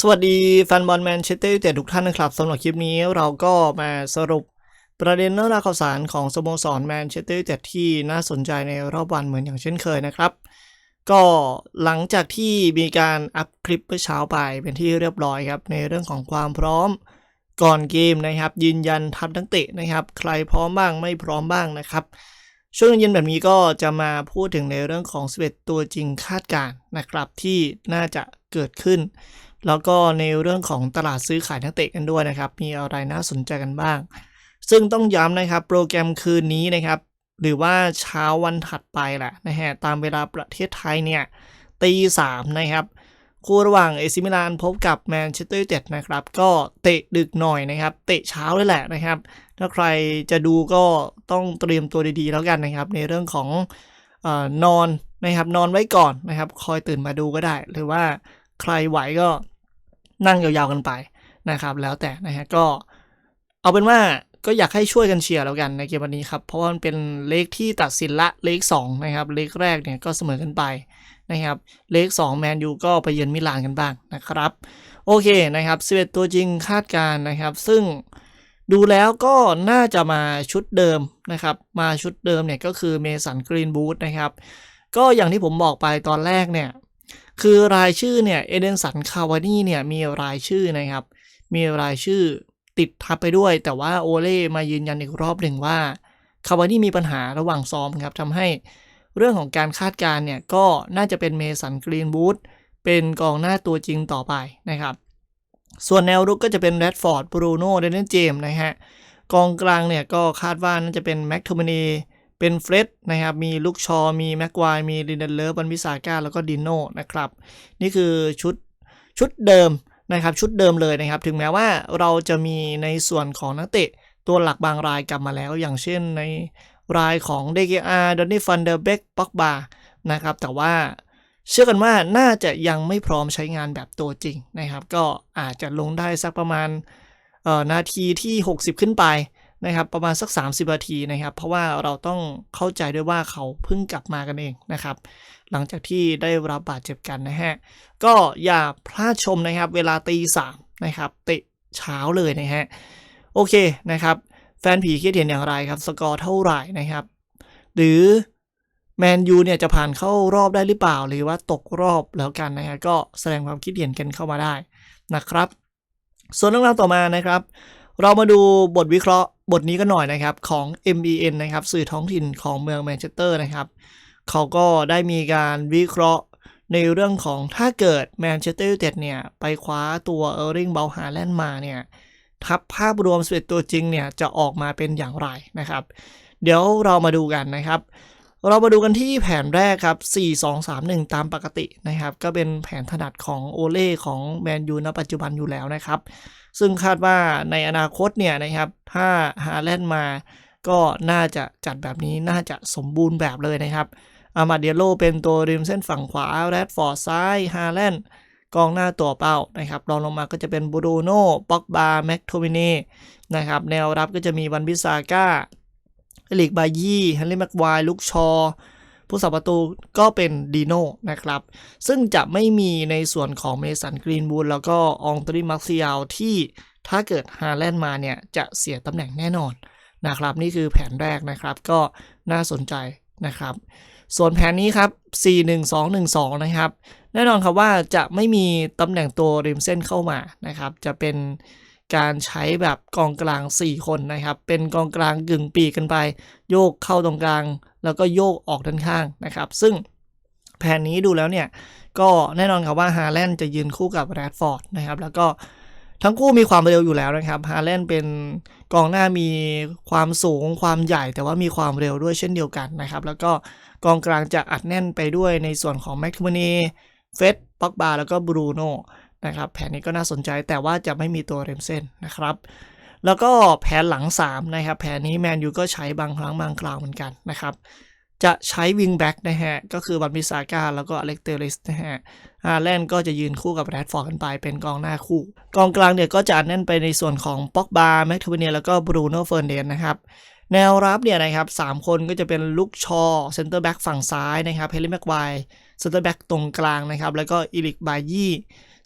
สวัสดีแฟนบอลแมนเชสเตอร์ยูไนเต็ดทุกท่านนะครับสำหรับคลิปนี้เราก็มาสรุปประเด็นเรื่องราวข่าวสารของสโมสรแมนเชสเตอร์ยูไนเต็ดที่น่าสนใจในรอบวันเหมือนอย่างเช่นเคยนะครับ ก็หลังจากที่มีการอัพคลิปเมื่อเช้าไปเป็นที่เรียบร้อยครับ ในเรื่องของความพร้อมก่อนเกมนะครับ ยืนยันทัพนักเตะนะครับ ใครพร้อมบ้างไม่พร้อมบ้างนะครับ ช่วงเย็นแบบนี้ก็จะมาพูดถึงในเรื่องของ 11 ตัวจริงคาดการณ์นะครับที่น่าจะเกิดขึ้น แล้วก็ในเรื่องของตลาดซื้อขายนักเตะกันด้วยนะครับ มีอะไรน่าสนใจกันบ้าง ซึ่งต้องย้ำนะครับ โปรแกรมคืนนี้นะครับ หรือว่าเช้าวันถัดไปแหละนะฮะตามเวลาประเทศไทยเนี่ยตีสามนะครับคู่ระหว่างเอซิมิลานพบกับแมนเชสเตอร์ยูไนเต็ดนะครับ ก็เตะดึกหน่อยนะครับ เตะเช้าเลยแหละนะครับ ถ้าใครจะดูก็ต้องเตรียมตัวดีๆ แล้วกันนะครับ ในเรื่องของออนอนนะครับ นอนไว้ก่อนนะครับ คอยตื่นมาดูก็ได้ หรือว่าใครไหวก็ นั่งยาวๆกันไปนะครับ แล้วแต่นะฮะก็เอาเป็นว่าก็อยากให้ช่วยกันเชียร์แล้วกันในเกมวันนี้ครับ เพราะว่ามันเป็นเลขที่ตัดสินละเลข2นะครับเลขแรกเนี่ยก็เสมอกันไปนะครับเลข2แมนยูก็ไปเยือนมิลานกันบ้างนะครับ โอเคนะครับ11ตัวจริงคาดการนะครับ ซึ่งดูแล้วก็น่าจะมาชุดเดิมนะครับ มาชุดเดิมเนี่ยก็คือเมสันกรีนบูธนะครับ ก็อย่างที่ผมบอกไปตอนแรกเนี่ย คือรายชื่อเนี่ยเอเดนสันคาวานี่เนี่ยมีรายชื่อนะครับ มีรายชื่อติดทับไปด้วย แต่ว่าโอเล่มายืนยันอีกรอบหนึ่งว่าคาวานี่มีปัญหาระหว่างซ้อมครับทำให้เรื่องของการคาดการ์เนี่ยก็น่าจะเป็นเมสันกรีนบูธเป็นกองหน้าตัวจริงต่อไปนะครับ ส่วนแนวรุกก็จะเป็นแรดฟอร์ดบรูโน่เดนเนนเจมนะฮะกองกลางเนี่ยก็คาดว่าน่าจะเป็นแม็กโทมินี เป็นเฟรดนะครับ มีลูกชอ มีแม็กควายมีลินเดเลอร์บันวิสาก้า แล้วก็ดิโน่นะครับ นี่คือชุดชุดเดิมนะครับ ชุดเดิมเลยนะครับ ถึงแม้ว่าเราจะมีในส่วนของนักเตะตัวหลักบางรายกลับมาแล้ว อย่างเช่นในรายของเดกอาร์ดอนนี่ฟันเดอร์เบกป็อกบานะครับ แต่ว่าเชื่อกันว่าน่าจะยังไม่พร้อมใช้งานแบบตัวจริงนะครับ ก็อาจจะลงได้สักประมาณนาทีที่ 60 ขึ้นไป นะครับประมาณสัก 30นาทีนะครับ เพราะว่าเราต้องเข้าใจด้วยว่าเขาเพิ่งกลับมากันเองนะครับ หลังจากที่ได้รับบาดเจ็บกันนะฮะก็อย่าพลาดชมนะครับ เวลาตีสามนะครับเตะเช้าเลยนะฮะโอเคนะครับแฟนผีคิดเห็นอย่างไรครับ สกอร์เท่าไหร่นะครับ หรือแมนยูเนี่ยจะผ่านเข้ารอบได้หรือเปล่า หรือว่าตกรอบแล้วกันนะฮะก็แสดงความคิดเห็นกันเข้ามาได้นะครับ ส่วนเรื่องราวต่อมานะครับ เรามาดูบทวิเคราะห์ บทนี้กันหน่อยนะครับของ MEN นะครับสื่อท้องถิ่นของเมืองแมนเชสเตอร์นะครับเขาก็ได้มีการวิเคราะห์ในเรื่องของถ้าเกิดแมนเชสเตอร์ยูไนเต็ดเนี่ย ไปคว้าตัวเออร์ริงเบลฮาแลนด์มาเนี่ยทับภาพรวมสเปตัวจริงเนี่ยจะออกมาเป็นอย่างไรนะครับ เดี๋ยวเรามาดูกันนะครับ เรามาดูกันที่แผนแรกครับ 4 2 3 1 ตามปกตินะครับ ก็เป็นแผนถนัดของโอเล่ของแมนยูณปัจจุบันอยู่แล้วนะครับ ซึ่งคาดว่าในอนาคตเนี่ยนะครับ ถ้าฮาแลนด์มาก็น่าจะจัดแบบนี้น่าจะสมบูรณ์แบบเลยนะครับอามาเดียโลเป็นตัวริมเส้นฝั่งขวาแรดฟอร์ดซ้ายฮาแลนด์กองหน้าตัวเป้านะครับรองลงมาก็จะเป็นบูโดโน่ป็อกบาแม็กโทมินีนะครับแนวรับก็จะมีวันบิซาก้าเอลิกบายี่ฮันรี่แม็กไวลูกชอ ผู้สับประตูก็เป็นดีโน่นะครับ ซึ่งจะไม่มีในส่วนของเมสันกรีนบูลแล้วก็องตรีมักซิยาลที่ถ้าเกิดฮาแลนด์มาเนี่ย จะเสียตำแหน่งแน่นอนนะครับ นี่คือแผนแรกนะครับก็น่าสนใจนะครับ ส่วนแผนนี้ครับ 4-1-2-1-2 นะครับ แน่นอนครับว่าจะไม่มีตำแหน่งตัวริมเส้นเข้ามานะครับ จะเป็น การใช้แบบกองกลาง 4 คนนะครับ เป็นกองกลางกึ่งปีกกันไป โยกเข้าตรงกลาง แล้วก็โยกออกด้านข้างนะครับ ซึ่งแผนนี้ดูแล้วเนี่ย ก็แน่นอนครับว่าฮาแลนด์จะยืนคู่กับแรดฟอร์ดนะครับ แล้วก็ทั้งคู่มีความเร็วอยู่แล้วนะครับ ฮาแลนด์เป็นกองหน้ามีความสูงความใหญ่ แต่ว่ามีความเร็วด้วยเช่นเดียวกันนะครับ แล้วก็กองกลางจะอัดแน่นไปด้วยในส่วนของแม็กทูมนีเฟสป็อกบาแล้วก็บรูโน่ นะครับ แผนนี้ก็น่าสนใจแต่ว่าจะไม่มีตัวเรมเส้นนะครับ แล้วก็แผนหลัง 3 นะครับ แผนนี้แมนยูก็ใช้บางครั้งบางคราวเหมือนกันนะครับ จะใช้วิงแบ็กนะฮะ ก็คือบันมิซาก้าแล้วก็อเล็กเตอริสนะฮะฮาแลนด์ก็จะยืนคู่กับแรดฟอร์ดกันไปเป็นกองหน้าคู่ กองกลางเนี่ยก็จะอัดแน่นไปในส่วนของป็อกบาแม็กทูเนียแล้วก็บรูโน่เฟอร์เดนนะครับ แนวรับเนี่ยนะครับสามคนก็จะเป็นลุกชอเซนเตอร์แบ็กฝั่งซ้ายนะครับเฮลิแม็กไวเซนเตอร์แบ็กตรงกลางนะครับ แล้วก็อีลิกบายี่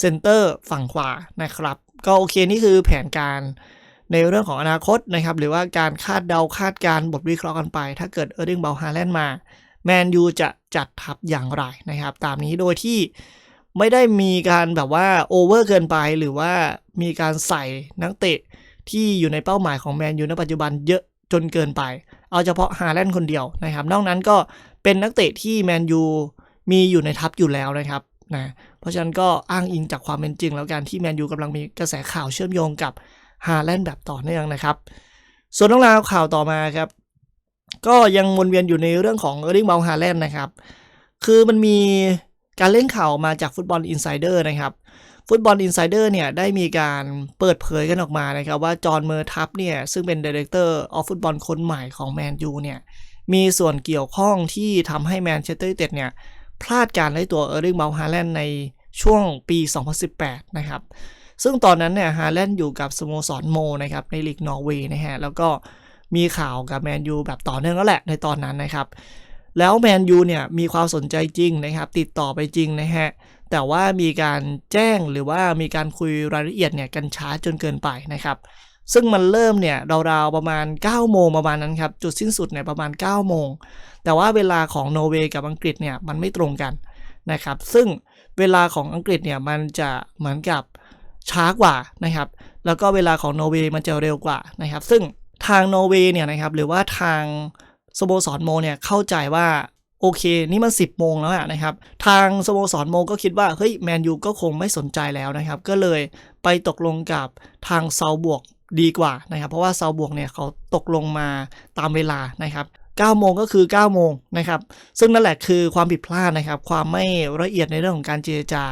เซนเตอร์ฝั่งขวานะครับ ก็โอเคนี่คือแผนการในเรื่องของอนาคตนะครับ หรือว่าการคาดเดาคาดการณ์บทวิเคราะห์กันไป ถ้าเกิดเออร์ดิงเบลฮาแลนด์มา แมนยูจะจัดทัพอย่างไรนะครับ ตามนี้โดยที่ไม่ได้มีการแบบว่าโอเวอร์เกินไป หรือว่ามีการใส่นักเตะที่อยู่ในเป้าหมายของแมนยูในปัจจุบันเยอะ จนเกินไป เอาเฉพาะฮาแลนด์คนเดียวนะครับ นอกนั้นก็เป็นนักเตะที่แมนยูมีอยู่ในทัพอยู่แล้วนะครับนะเพราะฉะนั้นก็อ้างอิงจากความเป็นจริง แล้วการที่แมนยูกำลังมีกระแสข่าวเชื่อมโยงกับฮาแลนด์แบบต่อเนื่องนะครับ ส่วนเรื่องราวข่าวต่อมาครับ ก็ยังวนเวียนอยู่ในเรื่องของเออร์ลิงเบลฮาแลนด์นะครับ คือมันมีการเล่นข่าวมาจากฟุตบอลอินไซเดอร์นะครับ ฟุตบอลอินไซเดอร์เนี่ยได้มีการเปิดเผยกันออกมานะครับว่าจอห์นเมอร์ทัพเนี่ยซึ่งเป็นดีเรคเตอร์ออฟฟุตบอลคนใหม่ของแมนยูเนี่ยมีส่วนเกี่ยวข้องที่ทำให้แมนเชสเตอร์ยูไนเต็ดเนี่ยพลาดการได้ตัวเออร์ลิงเบลฮาแลนด์ในช่วงปี 2018 นะครับ ซึ่งตอนนั้นเนี่ยฮาแลนด์อยู่กับสโมสรโมนะครับในลีกนอร์เวย์นะฮะแล้วก็มีข่าวกับแมนยูแบบต่อเนื่องแล้วแหละในตอนนั้นนะครับ แล้วแมนยูเนี่ยมีความสนใจจริงนะครับ ติดต่อไปจริงนะฮะ แต่ว่ามีการแจ้งหรือว่ามีการคุยรายละเอียดเนี่ยกันช้าจนเกินไปนะครับ ซึ่งมันเริ่มเนี่ยราวๆประมาณ 9 โมงประมาณนั้นครับ จุดสิ้นสุดเนี่ยประมาณ 9 โมง แต่ว่าเวลาของนอร์เวย์กับอังกฤษเนี่ยมันไม่ตรงกันนะครับ ซึ่งเวลาของอังกฤษเนี่ยมันจะเหมือนกับช้ากว่านะครับ แล้วก็เวลาของนอร์เวย์มันจะเร็วกว่านะครับ ซึ่งทางนอร์เวย์เนี่ยนะครับหรือว่าทางสโมสรโมเนี่ยเข้าใจว่า โอเค นี่มัน 10 โมงแล้วอะนะครับ ทางสโมสรโมก็คิดว่า เฮ้ย แมนยูก็คงไม่สนใจแล้วนะครับ ก็เลยไปตกลงกับทางเซาบวกดีกว่านะครับ เพราะว่าเซาบวกเนี่ยเขาตกลงมาตามเวลานะครับ9โมงก็คือ 9 โมงนะครับ ซึ่งนั่นแหละคือความผิดพลาดนะครับ ความไม่ละเอียดในเรื่องของการเจรจา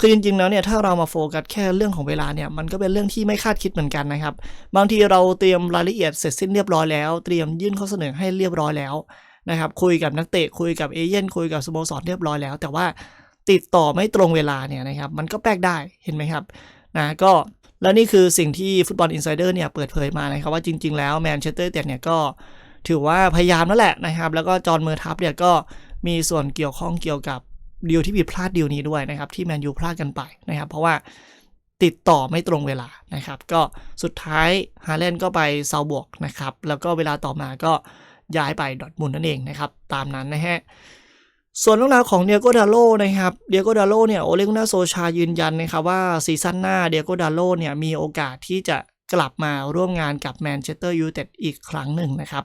คือจริงๆแล้วเนี่ยถ้าเรามาโฟกัสแค่เรื่องของเวลาเนี่ยมันก็เป็นเรื่องที่ไม่คาดคิดเหมือนกันนะครับ บางทีเราเตรียมรายละเอียดเสร็จสิ้นเรียบร้อยแล้ว เตรียมยื่นข้อเสนอให้เรียบร้อยแล้ว นะครับคุยกับนักเตะคุยกับเอเย่นคุยกับสโมสรเรียบร้อยแล้ว แต่ว่าติดต่อไม่ตรงเวลาเนี่ยนะครับมันก็แปลกได้เห็นไหมครับนะก็แล้วนี่คือสิ่งที่ฟุตบอลอินไซเดอร์เนี่ยเปิดเผยมานะครับว่าจริง ๆ แล้วแมนเชสเตอร์ยูไนเต็ดเนี่ยก็ถือว่าพยายามนั่นแหละนะครับ แล้วก็จอห์นเมอร์ทัพเนี่ยก็มีส่วนเกี่ยวข้องเกี่ยวกับดีลที่ผิดพลาดดีลนี้ด้วยนะครับ ที่แมนยูพลาดกันไปนะครับ เพราะว่าติดต่อไม่ตรงเวลานะครับ ก็สุดท้ายฮาเลนก็ไปเซาบวกนะครับ แล้วก็เวลาต่อมาก็ ย้ายไปดอทมุนนั่นเองนะครับ ตามนั้นนะฮะส่วนเรื่องราวของเดียโกดาโลนะครับเดียโกดาโลเนี่ยโอเลกุนาโซชายืนยันนะครับว่าซีซั่นหน้าเดียโกดาโลเนี่ยมีโอกาสที่จะกลับมาร่วมงานกับแมนเชสเตอร์ยูไนเต็ดอีกครั้งหนึ่งนะครับ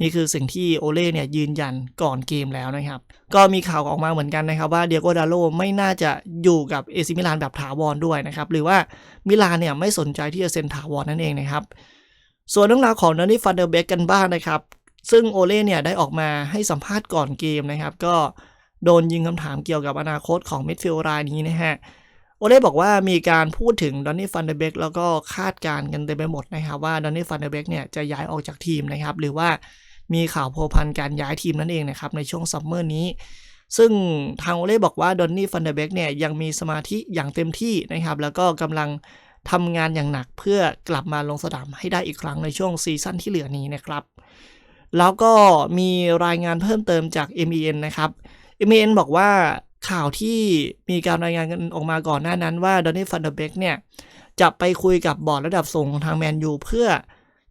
นี่คือสิ่งที่โอเล่เนี่ยยืนยันก่อนเกมแล้วนะครับ ก็มีข่าวออกมาเหมือนกันนะครับว่าเดียโกดาโลไม่น่าจะอยู่กับเอซิมิลานแบบถาวรด้วยนะครับ หรือว่ามิลานเนี่ยไม่สนใจที่จะเซ็นถาวรนั่นเองนะครับส่วนเรื่องราวของนนี่ฟันเดอร์เบกกันบ้างนะครับ ซึ่งโอเล่เนี่ยได้ออกมาให้สัมภาษณ์ก่อนเกมนะครับ ก็โดนยิงคำถามเกี่ยวกับอนาคตของมิดฟิลด์รายนี้นะฮะโอเล่บอกว่ามีการพูดถึงดอนนี่ฟันเดเบกแล้วก็คาดการณ์กันเต็มไปหมดนะครับว่าดอนนี่ฟันเดเบกเนี่ยจะย้ายออกจากทีมนะครับ หรือว่ามีข่าวโพพันการย้ายทีมนั่นเองนะครับในช่วงซัมเมอร์นี้ ซึ่งทางโอเล่บอกว่าดอนนี่ฟันเดเบกเนี่ยยังมีสมาธิอย่างเต็มที่นะครับ แล้วก็กำลังทำงานอย่างหนักเพื่อกลับมาลงสนามให้ได้อีกครั้งในช่วงซีซั่นที่เหลือนี้นะครับ แล้วก็มีรายงานเพิ่มเติมจาก MEN นะครับ MEN บอกว่าข่าวที่มีการรายงานกันออกมาก่อนหน้านั้นว่าดอนนี่ฟันเดเบกเนี่ย จะไปคุยกับบอร์ดระดับสูงของทางแมนยูเพื่อ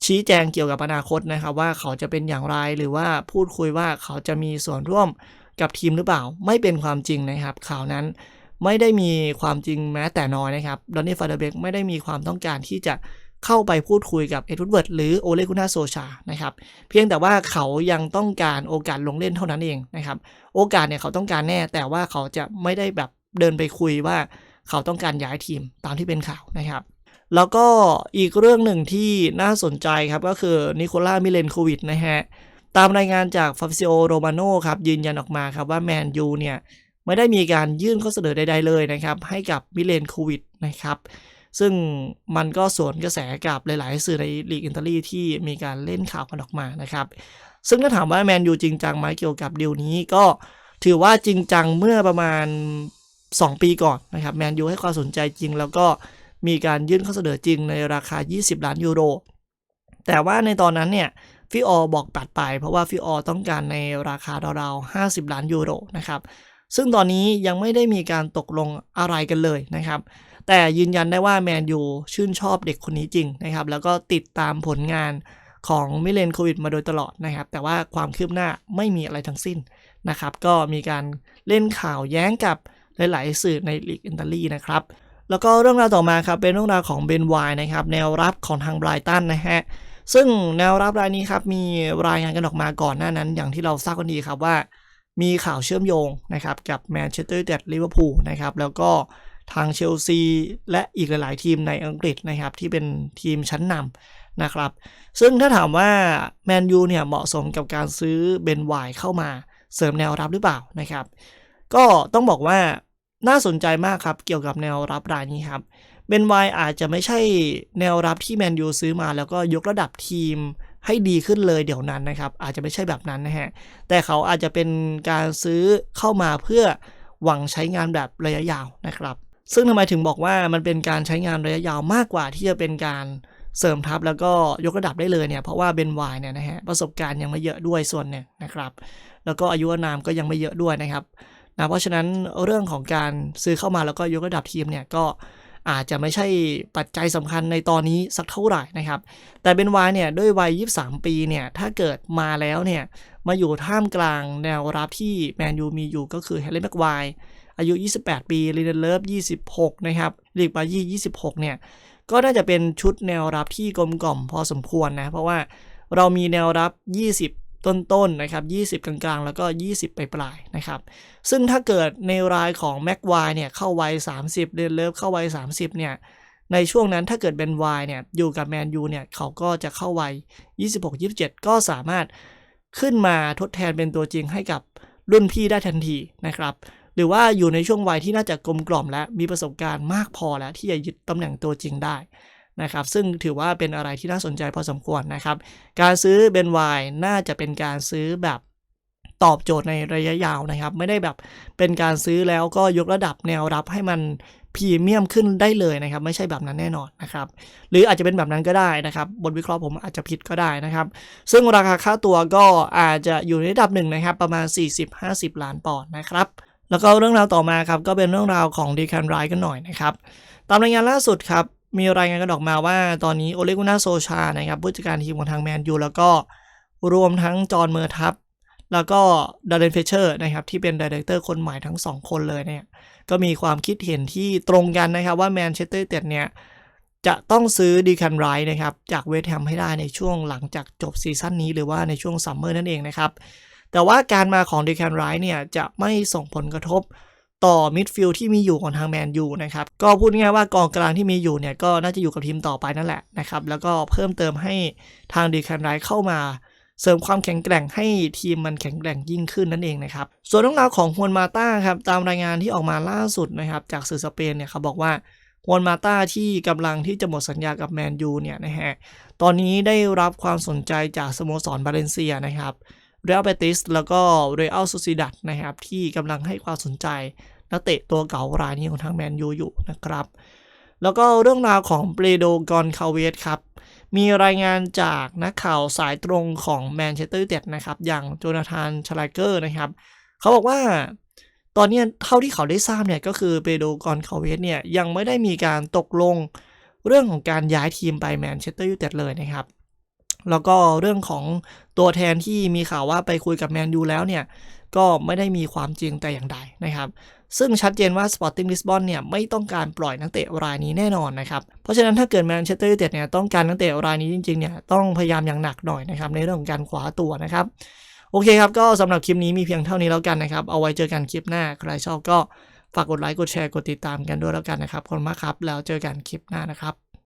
ชี้แจงเกี่ยวกับอนาคตนะครับ ว่าเขาจะเป็นอย่างไรหรือว่าพูดคุยว่าเขาจะมีส่วนร่วมกับทีมหรือเปล่า ไม่เป็นความจริงนะครับ ข่าวนั้นไม่ได้มีความจริงแม้แต่น้อยนะครับดอนนี่ฟันเดเบกไม่ได้มีความต้องการที่จะ เข้าไปพูดคุยกับเอ็ดวูดเวิร์ดหรือโอเลกุนาโซชานะครับเพียงแต่ว่าเขายังต้องการโอกาสลงเล่นเท่านั้นเองนะครับโอกาสเนี่ยเขาต้องการแน่ แต่ว่าเขาจะไม่ได้แบบเดินไปคุยว่าเขาต้องการย้ายทีมตามที่เป็นข่าวนะครับแล้วก็อีกเรื่องหนึ่งที่น่าสนใจครับก็คือนิโคล่ามิเลนโควิดนะฮะตามรายงานจากฟาฟิโอโรมาโนครับยืนยันออกมาครับว่าแมนยูเนี่ยไม่ได้มีการยื่นข้อเสนอใดๆเลยนะครับให้กับมิเลนโควิดนะครับ ซึ่งมันก็สวนกระแสกับหลาย ๆ สื่อในลีกอิตาลีที่มีการเล่นข่าวกันออกมานะครับ ซึ่งถ้าถามว่าแมนยูจริงจังไหมเกี่ยวกับดีลนี้ก็ถือว่าจริงจังเมื่อประมาณ 2 ปีก่อนนะครับแมนยูให้ความสนใจจริง แล้วก็มีการยื่นข้อเสนอจริงในราคา 20 ล้านยูโร แต่ว่าในตอนนั้นเนี่ยฟิออบอกปัดไป เพราะว่าฟิออต้องการในราคาราวๆ50 ล้านยูโรนะครับ ซึ่งตอนนี้ยังไม่ได้มีการตกลงอะไรกันเลยนะครับ แต่ยืนยันได้ว่าแมนยูชื่นชอบเด็กคนนี้จริงนะครับ แล้วก็ติดตามผลงานของมิเลนโควิดมาโดยตลอดนะครับ แต่ว่าความคืบหน้าไม่มีอะไรทั้งสิ้นนะครับ ก็มีการเล่นข่าวแย้งกับหลาย ๆ สื่อในลีกอิตาลีนะครับ แล้วก็เรื่องราวต่อมาครับเป็นเรื่องราวของเบนไวนะครับแนวรับของทางไบรตันนะฮะซึ่งแนวรับรายนี้ครับมีรายงานกันออกมาก่อนหน้านั้น อย่างที่เราทราบกันดีครับว่า มีข่าวเชื่อมโยงนะครับกับแมนเชสเตอร์ยูไนเต็ดลิเวอร์พูลนะครับแล้วก็ทางเชลซีและอีกหลาย ๆ ทีมในอังกฤษนะครับที่เป็นทีมชั้นนำนะครับ ซึ่งถ้าถามว่าแมนยูเนี่ยเหมาะสมกับการซื้อเบนไวเข้ามาเสริมแนวรับหรือเปล่านะครับ ก็ต้องบอกว่าน่าสนใจมากครับเกี่ยวกับแนวรับรายนี้ครับเบนไวอาจจะไม่ใช่แนวรับที่แมนยูซื้อมาแล้วก็ยกระดับทีม ให้ดีขึ้นเลยเดี๋ยวนั้นนะครับ อาจจะไม่ใช่แบบนั้นนะฮะ แต่เขาอาจจะเป็นการซื้อเข้ามาเพื่อหวังใช้งานแบบระยะยาวนะครับ ซึ่งทำไมถึงบอกว่ามันเป็นการใช้งานระยะยาวมากกว่าที่จะเป็นการเสริมทัพแล้วก็ยกระดับได้เลยเนี่ยเพราะว่าเบนไวเนี่ยนะฮะประสบการณ์ยังไม่เยอะด้วยส่วนหนึ่งนะครับ แล้วก็อายุอนามก็ยังไม่เยอะด้วยนะครับนะเพราะฉะนั้นเรื่องของการซื้อเข้ามาแล้วก็ยกระดับทีมเนี่ยก็ อาจจะไม่ใช่ปัจจัยสำคัญในตอนนี้สักเท่าไหร่นะครับ แต่เบนวายเนี่ยด้วยวัย 23 ปีเนี่ยถ้าเกิดมาแล้วเนี่ยมาอยู่ท่ามกลางแนวรับที่แมนยูมีอยู่ก็คือเฮเลนแม็กไวอายุ 28 ปีลีเดนเลิฟ 26 นะครับลีกบายี่26 เนี่ย ก็น่าจะเป็นชุดแนวรับที่กลมกล่อมพอสมควรนะ เพราะว่าเรามีแนวรับ 20 ต้นๆนนะครับ20 กลางๆ แล้วก็ 20 ปลายๆนะครับ ซึ่งถ้าเกิดในรายของแม็กไวเนี่ยเข้าวัย30 เดนเลิฟเข้าวัย30 เนี่ย ในช่วงนั้นถ้าเกิดเป็นวายเนี่ยอยู่กับแมนยูเนี่ยเขาก็จะเข้าวัย26-27 ก็สามารถขึ้นมาทดแทนเป็นตัวจริงให้กับรุ่นพี่ได้ทันทีนะครับ หรือว่าอยู่ในช่วงวัยที่น่าจะกลมกล่อมและมีประสบการณ์มากพอแล้วที่จะยึดตำแหน่งตัวจริงได้ นะครับซึ่งถือว่าเป็นอะไรที่น่าสนใจพอสมควรนะครับ การซื้อเบนไวน่าจะเป็นการซื้อแบบตอบโจทย์ในระยะยาวนะครับ ไม่ได้แบบเป็นการซื้อแล้วก็ยกระดับแนวรับให้มันพรีเมียมขึ้นได้เลยนะครับ ไม่ใช่แบบนั้นแน่นอนนะครับหรืออาจจะเป็นแบบนั้นก็ได้นะครับบทวิเคราะห์ผมอาจจะผิดก็ได้นะครับ ซึ่งราคาค่าตัวก็อาจจะอยู่ในระดับหนึ่งนะครับ ประมาณ 40-50 ล้านปอนด์นะครับแล้วก็เรื่องราวต่อมาครับก็เป็นเรื่องราวของดีคันไรกันหน่อยนะครับตามรายงานล่าสุดครับ มีรายงานกันออกมาว่าตอนนี้โอเลกุน่าโซชานะครับผู้จัดการทีมของทางแมนยูแล้วก็รวมทั้งจอห์นเมอร์ทับแล้วก็ดาร์เรนเฟเชอร์นะครับที่เป็นดีเรคเตอร์คนใหม่ทั้ง 2 คนเลยเนี่ยก็มีความคิดเห็นที่ตรงกันนะครับว่าแมนเชสเตอร์เต็ดเนี่ยจะต้องซื้อดีคันไรนะครับจากเวสต์แฮมให้ได้ในช่วงหลังจากจบซีซั่นนี้หรือว่าในช่วงซัมเมอร์นั่นเองนะครับแต่ว่าการมาของดีคันไรเนี่ยจะไม่ส่งผลกระทบ ต่อมิดฟิลด์ที่มีอยู่ของทางแมนยูนะครับ ก็พูดง่ายว่ากองกลางที่มีอยู่เนี่ยก็น่าจะอยู่กับทีมต่อไปนั่นแหละนะครับ แล้วก็เพิ่มเติมให้ทางดีคันไรเข้ามาเสริมความแข็งแกร่งให้ทีมมันแข็งแกร่งยิ่งขึ้นนั่นเองนะครับ ส่วนเรื่องราวของฮวนมาต้าครับตามรายงานที่ออกมาล่าสุดนะครับจากสื่อสเปนเนี่ยเขาบอกว่าฮวนมาต้าที่กำลังที่จะหมดสัญญากับแมนยูเนี่ยนะฮะตอนนี้ได้รับความสนใจจากสโมสรบาเลนเซียนะครับ เรอัลเบติสแล้วก็เรอัลซูซิดัตนะครับ ที่กำลังให้ความสนใจนักเตะตัวเก่ารายนี้ของทางแมนยูอยู่นะครับ แล้วก็เรื่องราวของเปโดกอนคาเวสครับมีรายงานจากนักข่าวสายตรงของแมนเชสเตอร์ยูนเต็ดนะครับอย่างโจนาธานชลาเกอร์นะครับเขาบอกว่าตอนนี้เท่าที่เขาได้ทราบเนี่ยก็คือเปโดกอนคาเวสเนี่ยยังไม่ได้มีการตกลงเรื่องของการย้ายทีมไปแมนเชสเตอร์ยูไนเต็ดเลยนะครับ แล้วก็เรื่องของตัวแทนที่มีข่าวว่าไปคุยกับแมนยูแล้วเนี่ย ก็ไม่ได้มีความจริงแต่อย่างใดนะครับ ซึ่งชัดเจนว่า Sporting Lisbon เนี่ยไม่ต้องการปล่อยนักเตะรายนี้แน่นอนนะครับ เพราะฉะนั้นถ้าเกิดแมนเชสเตอร์ยูไนเต็ดเนี่ยต้องการนักเตะรายนี้จริงๆเนี่ยต้องพยายามอย่างหนักหน่อยนะครับในเรื่องของการคว้าตัวนะครับโอเคครับ ก็สำหรับคลิปนี้มีเพียงเท่านี้แล้วกันนะครับ เอาไว้เจอกันคลิปหน้า ใครชอบก็ฝากกดไลค์ กดแชร์ กดติดตามกันด้วยแล้วกันนะครับ ขอบคุณมากครับ แล้วเจอกันคลิปหน้านะครับ